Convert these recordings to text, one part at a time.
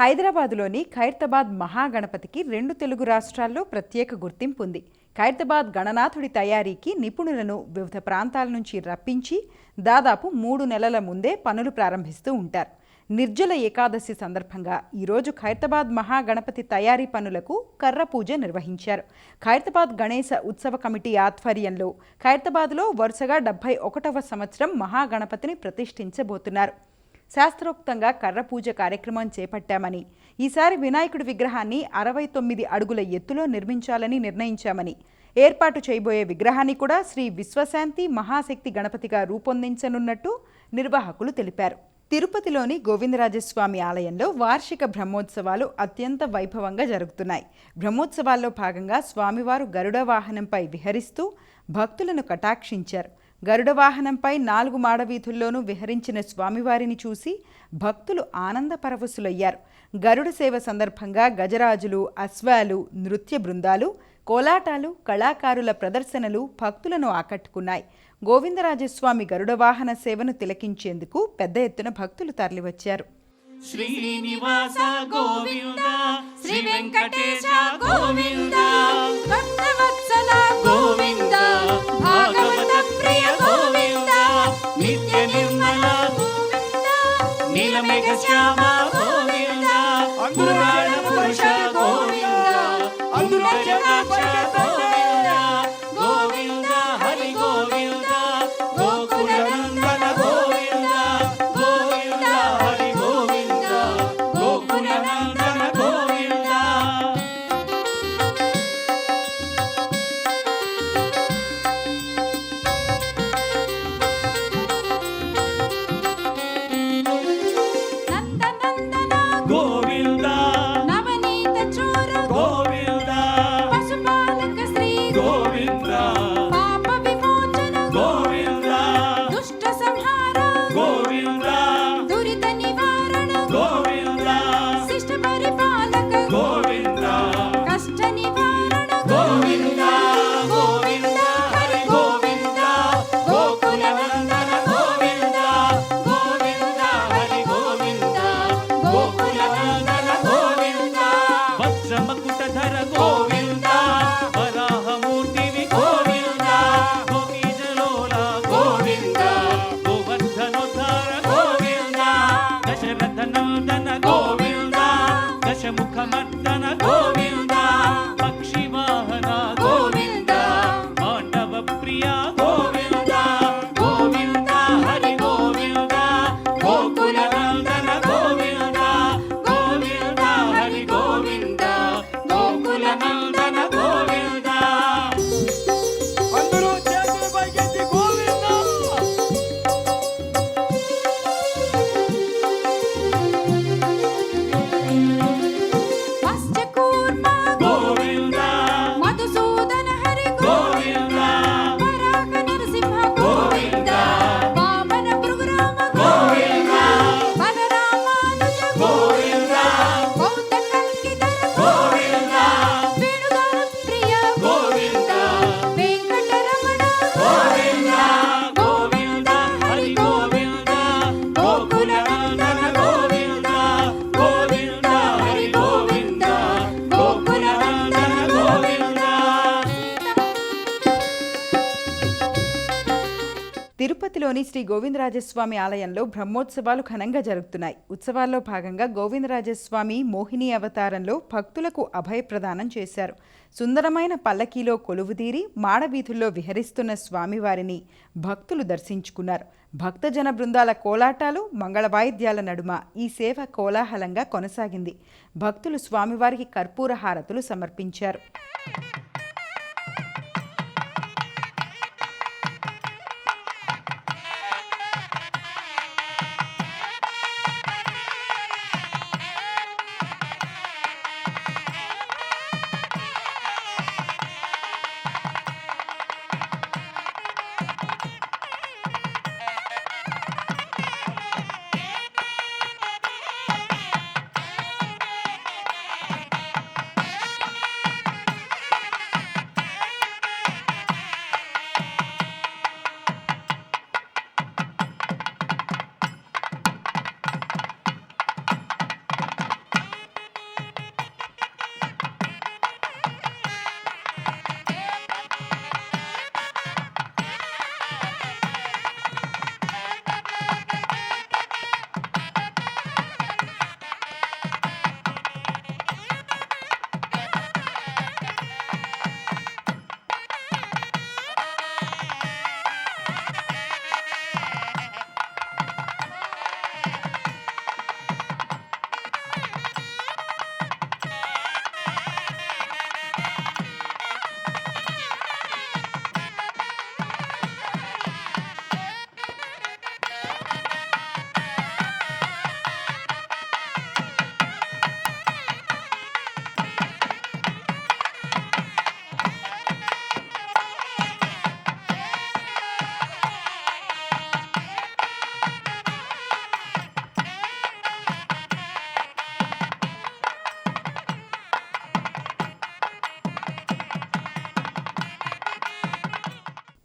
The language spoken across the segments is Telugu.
హైదరాబాద్లోని ఖైరతాబాద్ మహాగణపతికి రెండు తెలుగు రాష్ట్రాల్లో ప్రత్యేక గుర్తింపు ఉంది. ఖైరతాబాద్ గణనాథుడి తయారీకి నిపుణులను వివిధ ప్రాంతాల నుంచి రప్పించి దాదాపు మూడు నెలల ముందే పనులు ప్రారంభిస్తూ ఉంటారు. నిర్జల ఏకాదశి సందర్భంగా ఈరోజు ఖైరతాబాద్ మహాగణపతి తయారీ పనులకు కర్ర పూజ నిర్వహించారు. ఖైరతాబాద్ గణేశ ఉత్సవ కమిటీ ఆధ్వర్యంలో ఖైరతాబాద్లో వరుసగా డెబ్బై ఒకటవ సంవత్సరం మహాగణపతిని ప్రతిష్ఠించబోతున్నారు. శాస్త్రోక్తంగా కర్ర పూజ కార్యక్రమం చేపట్టామని ఈసారి వినాయకుడి విగ్రహాన్ని అరవై తొమ్మిది అడుగుల ఎత్తులో నిర్మించాలని నిర్ణయించామని ఏర్పాటు చేయబోయే విగ్రహాన్ని కూడా శ్రీ విశ్వశాంతి మహాశక్తి గణపతిగా రూపొందించనున్నట్టు నిర్వాహకులు తెలిపారు. తిరుపతిలోని గోవిందరాజస్వామి ఆలయంలో వార్షిక బ్రహ్మోత్సవాలు అత్యంత వైభవంగా జరుగుతున్నాయి. బ్రహ్మోత్సవాల్లో భాగంగా స్వామివారు గరుడ వాహనంపై విహరిస్తూ భక్తులను కటాక్షించారు. గరుడ వాహనంపై నాలుగు మాడవీధుల్లోనూ విహరించిన స్వామివారిని చూసి భక్తులు ఆనంద పరవశులయ్యారు. గరుడ సేవ సందర్భంగా గజరాజులు అశ్వాలు నృత్య బృందాలు కోలాటాలు కళాకారుల ప్రదర్శనలు భక్తులను ఆకట్టుకున్నాయి. గోవిందరాజస్వామి గరుడ వాహన సేవను తిలకించేందుకు పెద్ద ఎత్తున భక్తులు తరలివచ్చారు. శ్రీనివాస గోవింద శ్రీ వెంకటేశ గోవింద గోవింద భాగవత ప్రియ గోవింద నిత్య నిర్మల నీలమేఘ శ్యామ గోవింద పురాణ పురుష గోవింద అందులజనాక్ష గోవింద గోవింద. దశముఖమర్దన గోవి తిరుపతిలోని శ్రీ గోవిందరాజస్వామి ఆలయంలో బ్రహ్మోత్సవాలు ఘనంగా జరుగుతున్నాయి. ఉత్సవాల్లో భాగంగా గోవిందరాజస్వామి మోహిని అవతారంలో భక్తులకు అభయప్రదానం చేశారు. సుందరమైన పల్లకీలో కొలువుదీరి మాడవీధుల్లో విహరిస్తున్న స్వామివారిని భక్తులు దర్శించుకున్నారు. భక్తజన బృందాల కోలాటాలు మంగళ వాయిద్యాల నడుమ ఈ సేవ కోలాహలంగా కొనసాగింది. భక్తులు స్వామివారికి కర్పూర హారతులు సమర్పించారు.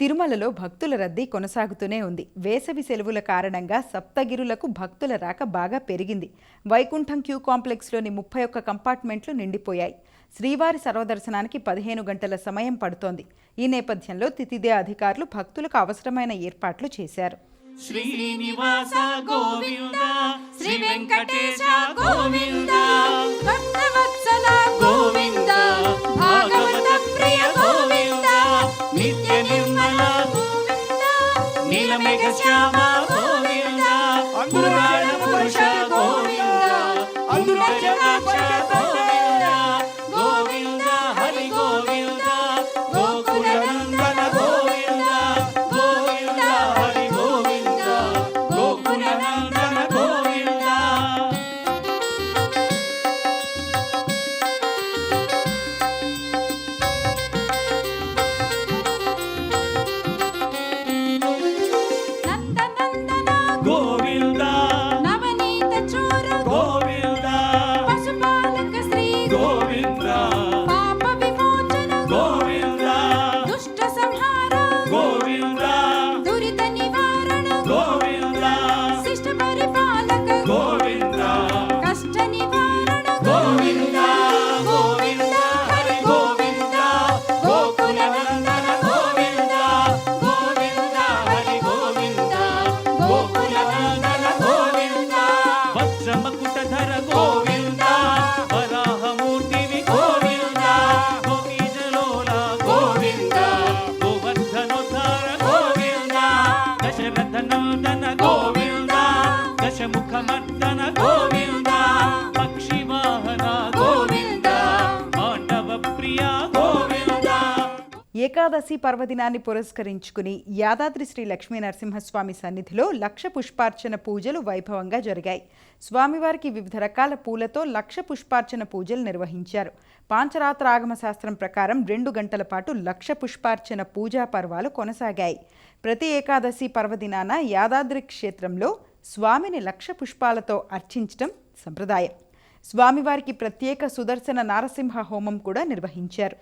తిరుమలలో భక్తుల రద్దీ కొనసాగుతూనే ఉంది. వేసవి సెలవుల కారణంగా సప్తగిరులకు భక్తుల రాక బాగా పెరిగింది. వైకుంఠం క్యూ కాంప్లెక్స్లోని ముప్పై ఒక్క కంపార్ట్మెంట్లు నిండిపోయాయి. శ్రీవారి సర్వదర్శనానికి పదిహేను గంటల సమయం పడుతోంది. ఈ నేపథ్యంలో తితిదే అధికారులు భక్తులకు అవసరమైన ఏర్పాట్లు చేశారు. శ్రీనివాస గోవింద శ్రీ వెంకటేశ గోవింద భక్తవత్సల గోవింద భాగవత ప్రియ గోవింద. నిత్య నిర్మల నీలమేఘ శ్యామ గోవింద ఏకాదశి పర్వదినాన్ని పురస్కరించుకుని యాదాద్రి శ్రీ లక్ష్మీ నరసింహస్వామి సన్నిధిలో లక్ష పుష్పార్చన పూజలు వైభవంగా జరిగాయి. స్వామివారికి వివిధ రకాల పూలతో లక్ష పుష్పార్చన పూజలు నిర్వహించారు. పాంచరాత్ర ఆగమ శాస్త్రం ప్రకారం రెండు గంటల పాటు లక్ష పుష్పార్చన పూజా పర్వాలు కొనసాగాయి. ప్రతి ఏకాదశి పర్వదినాన యాదాద్రి క్షేత్రంలో స్వామిని లక్ష పుష్పాలతో అర్చించటం సంప్రదాయం. స్వామివారికి ప్రత్యేక సుదర్శన నారసింహ హోమం కూడా నిర్వహించారు.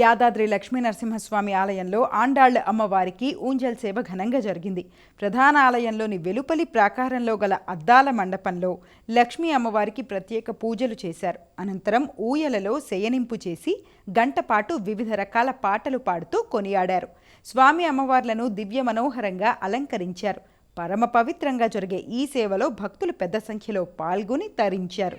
యాదాద్రి లక్ష్మీ నరసింహస్వామి ఆలయంలో ఆండాళ్ళ అమ్మవారికి ఊంజల్ సేవ ఘనంగా జరిగింది. ప్రధాన ఆలయంలోని వెలుపలి ప్రాకారంలో గల అద్దాల మండపంలో లక్ష్మీ అమ్మవారికి ప్రత్యేక పూజలు చేశారు. అనంతరం ఊయలలో శయనింపు చేసి గంటపాటు వివిధ రకాల పాటలు పాడుతూ కొనియాడారు. స్వామి అమ్మవార్లను దివ్య మనోహరంగా అలంకరించారు. పరమ పవిత్రంగా జరిగే ఈ సేవలో భక్తులు పెద్ద సంఖ్యలో పాల్గొని తరించారు.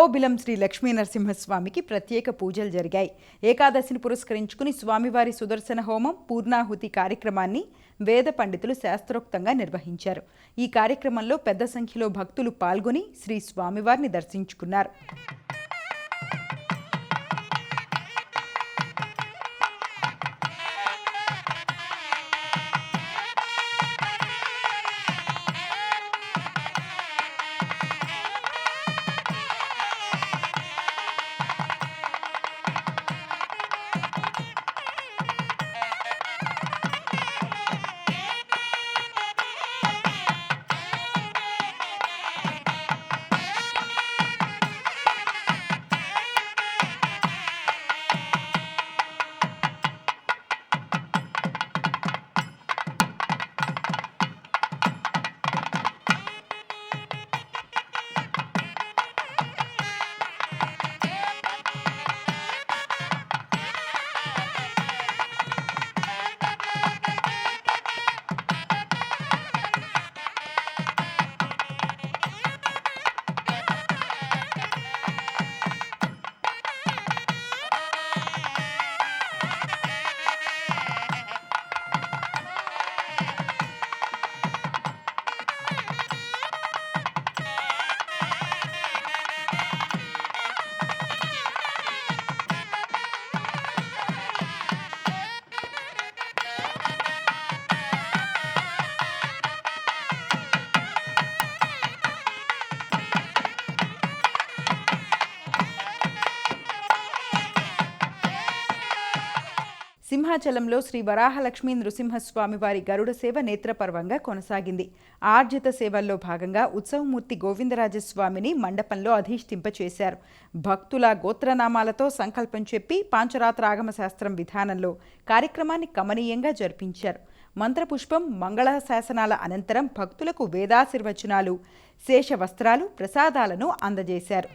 అహోబిలం శ్రీ లక్ష్మీ నరసింహస్వామికి ప్రత్యేక పూజలు జరిగాయి. ఏకాదశిని పురస్కరించుకుని స్వామివారి సుదర్శన హోమం పూర్ణాహుతి కార్యక్రమాన్ని వేద పండితులు శాస్త్రోక్తంగా నిర్వహించారు. ఈ కార్యక్రమంలో పెద్ద సంఖ్యలో భక్తులు పాల్గొని శ్రీ స్వామివారిని దర్శించుకున్నారు. సింహాచలంలో శ్రీ వరాహలక్ష్మీ నృసింహస్వామి వారి గరుడ సేవ నేత్రపర్వంగా కొనసాగింది. ఆర్జిత సేవల్లో భాగంగా ఉత్సవమూర్తి గోవిందరాజస్వామిని మండపంలో అధిష్ఠింపచేశారు. భక్తుల గోత్రనామాలతో సంకల్పం చెప్పి పాంచరాత్రాగమ శాస్త్రం విధానంలో కార్యక్రమాన్ని కమనీయంగా జరిపించారు. మంత్రపుష్పం మంగళ శాసనాల అనంతరం భక్తులకు వేదాశీర్వచనాలు శేష వస్త్రాలు ప్రసాదాలను అందజేశారు.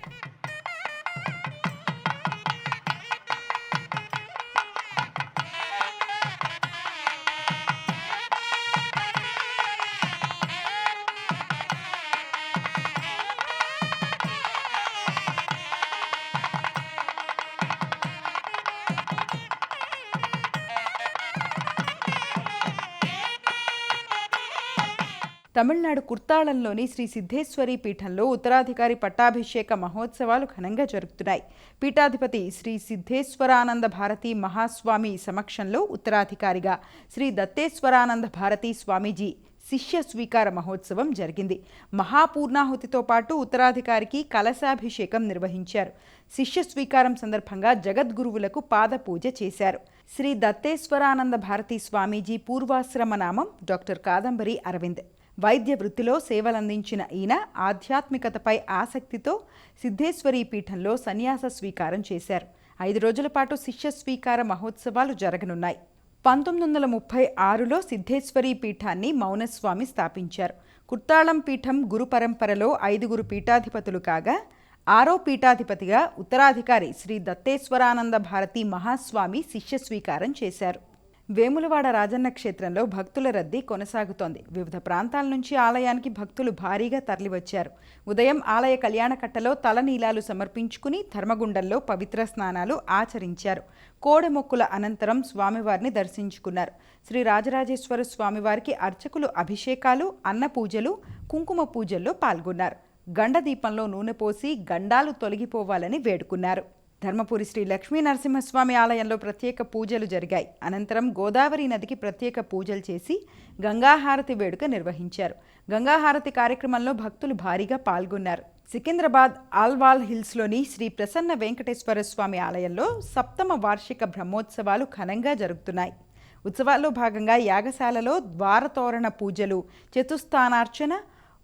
తమిళనాడు కుర్తాళంలోని శ్రీ సిద్ధేశ్వరి పీఠంలో ఉత్తరాధికారి పట్టాభిషేక మహోత్సవాలు ఘనంగా జరుగుతున్నాయి పీఠాధిపతి శ్రీ సిద్ధేశ్వరానంద భారతి మహాస్వామి సమక్షంలో ఉత్తరాధికారిగా శ్రీ దత్తేశ్వరానంద భారతి స్వామీజీ శిష్య స్వీకార మహోత్సవం జరిగింది. మహాపూర్ణాహుతితో పాటు ఉత్తరాధికారికి కలశాభిషేకం నిర్వహించారు. శిష్య స్వీకారం సందర్భంగా జగద్గురువులకు పాద పూజ చేశారు. శ్రీ దత్తేశ్వరానంద భారతి స్వామీజీ పూర్వాశ్రమ నామం డాక్టర్ కాదంబరి అరవింద్. వైద్య వృత్తిలో సేవలందించిన ఈయన ఆధ్యాత్మికతపై ఆసక్తితో సిద్ధేశ్వరి పీఠంలో సన్యాస స్వీకారం చేశారు. ఐదు రోజుల పాటు శిష్య స్వీకార మహోత్సవాలు జరగనున్నాయి. పంతొమ్మిది వందల ముప్పై ఆరులో సిద్ధేశ్వరి పీఠాన్ని మౌనస్వామి స్థాపించారు. కుర్తాళం పీఠం గురు పరంపరలో ఐదుగురు పీఠాధిపతులు కాగా ఆరో పీఠాధిపతిగా ఉత్తరాధికారి శ్రీ దత్తేశ్వరానంద భారతి మహాస్వామి శిష్య స్వీకారం చేశారు. వేములవాడ రాజన్న క్షేత్రంలో భక్తుల రద్దీ కొనసాగుతోంది. వివిధ ప్రాంతాల నుంచి ఆలయానికి భక్తులు భారీగా తరలివచ్చారు. ఉదయం ఆలయ కళ్యాణకట్టలో తలనీలాలు సమర్పించుకుని ధర్మగుండంలో పవిత్ర స్నానాలు ఆచరించారు. కోడెమొక్కుల అనంతరం స్వామివారిని దర్శించుకున్నారు. శ్రీ రాజరాజేశ్వర స్వామివారికి అర్చకులు అభిషేకాలు అన్న పూజలు కుంకుమ పూజల్లో పాల్గొన్నారు. గండ దీపంలో నూనె పోసి గండాలు తొలగిపోవాలని వేడుకున్నారు. ధర్మపురి శ్రీ లక్ష్మీ నరసింహస్వామి ఆలయంలో ప్రత్యేక పూజలు జరిగాయి. అనంతరం గోదావరి నదికి ప్రత్యేక పూజలు చేసి గంగాహారతి వేడుక నిర్వహించారు. గంగాహారతి కార్యక్రమంలో భక్తులు భారీగా పాల్గొన్నారు. సికింద్రాబాద్ ఆల్వాల్ హిల్స్లోని శ్రీ ప్రసన్న వెంకటేశ్వర స్వామి ఆలయంలో సప్తమ వార్షిక బ్రహ్మోత్సవాలు ఘనంగా జరుగుతున్నాయి. ఉత్సవాల్లో భాగంగా యాగశాలలో ద్వారతోరణ పూజలు చతుస్థానార్చన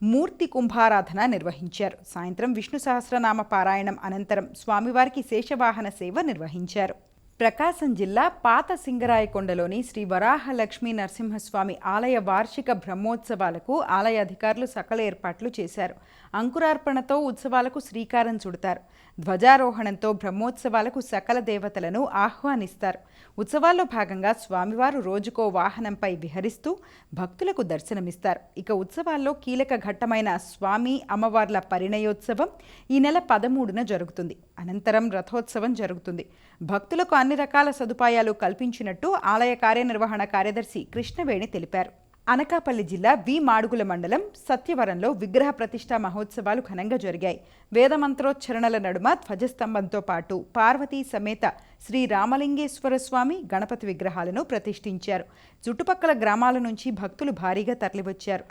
మూర్తి కుంభారాధన నిర్వహించారు. సాయంత్రం విష్ణు సహస్రనామ పారాయణం అనంతరం స్వామివారికి శేషవాహన సేవ నిర్వహించారు. ప్రకాశం జిల్లా పాత సింగరాయకొండలోని శ్రీ వరాహలక్ష్మీ నరసింహస్వామి ఆలయ వార్షిక బ్రహ్మోత్సవాలకు ఆలయ అధికారులు సకల ఏర్పాట్లు చేశారు. అంకురార్పణతో ఉత్సవాలకు శ్రీకారం చుడతారు. ధ్వజారోహణంతో బ్రహ్మోత్సవాలకు సకల దేవతలను ఆహ్వానిస్తారు. ఉత్సవాల్లో భాగంగా స్వామివారు రోజుకో వాహనంపై విహరిస్తూ భక్తులకు దర్శనమిస్తారు. ఇక ఉత్సవాల్లో కీలక ఘట్టమైన స్వామి అమ్మవార్ల పరిణయోత్సవం ఈ నెల పదమూడున జరుగుతుంది. అనంతరం రథోత్సవం జరుగుతుంది. భక్తులకు అన్ని రకాల సదుపాయాలు కల్పించినట్టు ఆలయ కార్యనిర్వహణ కార్యదర్శి కృష్ణవేణి తెలిపారు. అనకాపల్లి జిల్లా వి మాడుగుల మండలం సత్యవరంలో విగ్రహ ప్రతిష్ఠా మహోత్సవాలు ఘనంగా జరిగాయి. వేదమంత్రోచ్చరణల నడుమ ధ్వజస్తంభంతో పాటు పార్వతీ సమేత శ్రీ రామలింగేశ్వర స్వామి గణపతి విగ్రహాలను ప్రతిష్ఠించారు. చుట్టుపక్కల గ్రామాల నుంచి భక్తులు భారీగా తరలివచ్చారు.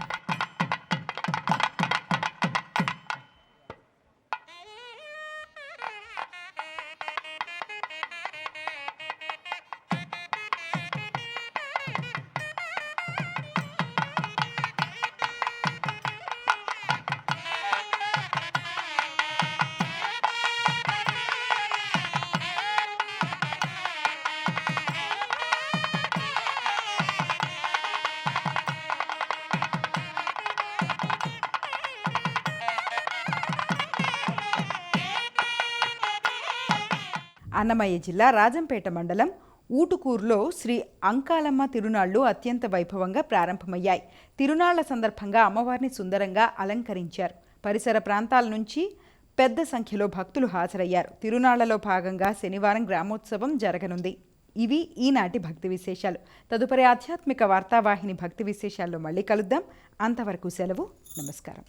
అన్నమయ్య జిల్లా రాజంపేట మండలం ఊటుకూరులో శ్రీ అంకాలమ్మ తిరునాళ్ళు అత్యంత వైభవంగా ప్రారంభమయ్యాయి. తిరునాళ్ళ సందర్భంగా అమ్మవారిని సుందరంగా అలంకరించారు. పరిసర ప్రాంతాల నుంచి పెద్ద సంఖ్యలో భక్తులు హాజరయ్యారు. తిరునాళ్ళలో భాగంగా శనివారం గ్రామోత్సవం జరగనుంది. ఇవి ఈనాటి భక్తి విశేషాలు. తదుపరి ఆధ్యాత్మిక వార్తావాహిని భక్తి విశేషాల్లో మళ్ళీ కలుద్దాం. అంతవరకు సెలవు. నమస్కారం.